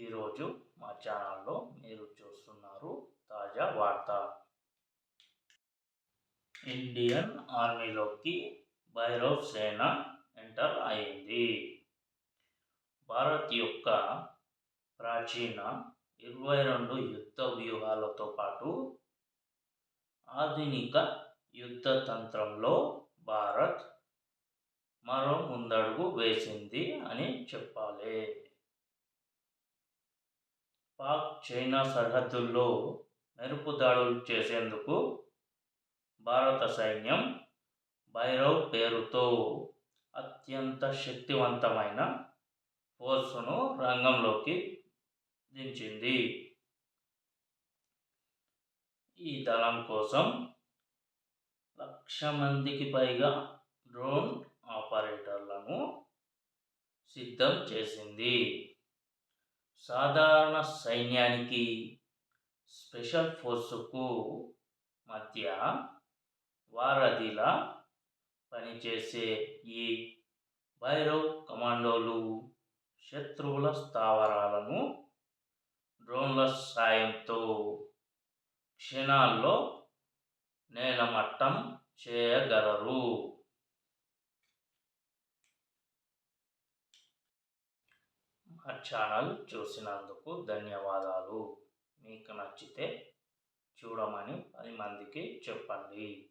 ఈరోజు మా ఛానల్లో మీరు చూస్తున్నారు తాజా వార్త. ఇండియన్ ఆర్మీలోకి భైరవ్ సేన ఎంటర్ అయింది. భారత్ యొక్క ప్రాచీన ఇరవై రెండు యుద్ధ వ్యూహాలతో పాటు ఆధునిక యుద్ధ తంత్రంలో భారత్ మరో ముందడుగు వేసింది అని చెప్పాలి. పాక్ చైనా సరిహద్దుల్లో మెరుపు దాడులు చేసేందుకు భారత సైన్యం భైరవ్ పేరుతో అత్యంత శక్తివంతమైన ఫోర్సును రంగంలోకి దించింది. ఈ దళం కోసం లక్ష మందికి పైగా డ్రోన్ ఆపరేటర్లను సిద్ధం చేసింది. సాధారణ సైన్యానికి స్పెషల్ ఫోర్సుకు మధ్య వారధిలా పనిచేసే ఈ భైరవ్ కమాండోలు శత్రువుల స్థావరాలను డ్రోన్ల సాయంతో క్షణాల్లో నేలమట్టం చేయగలరు. మా ఛానల్ చూసినందుకు ధన్యవాదాలు. మీకు నచ్చితే చూడమని పది మందికి చెప్పండి.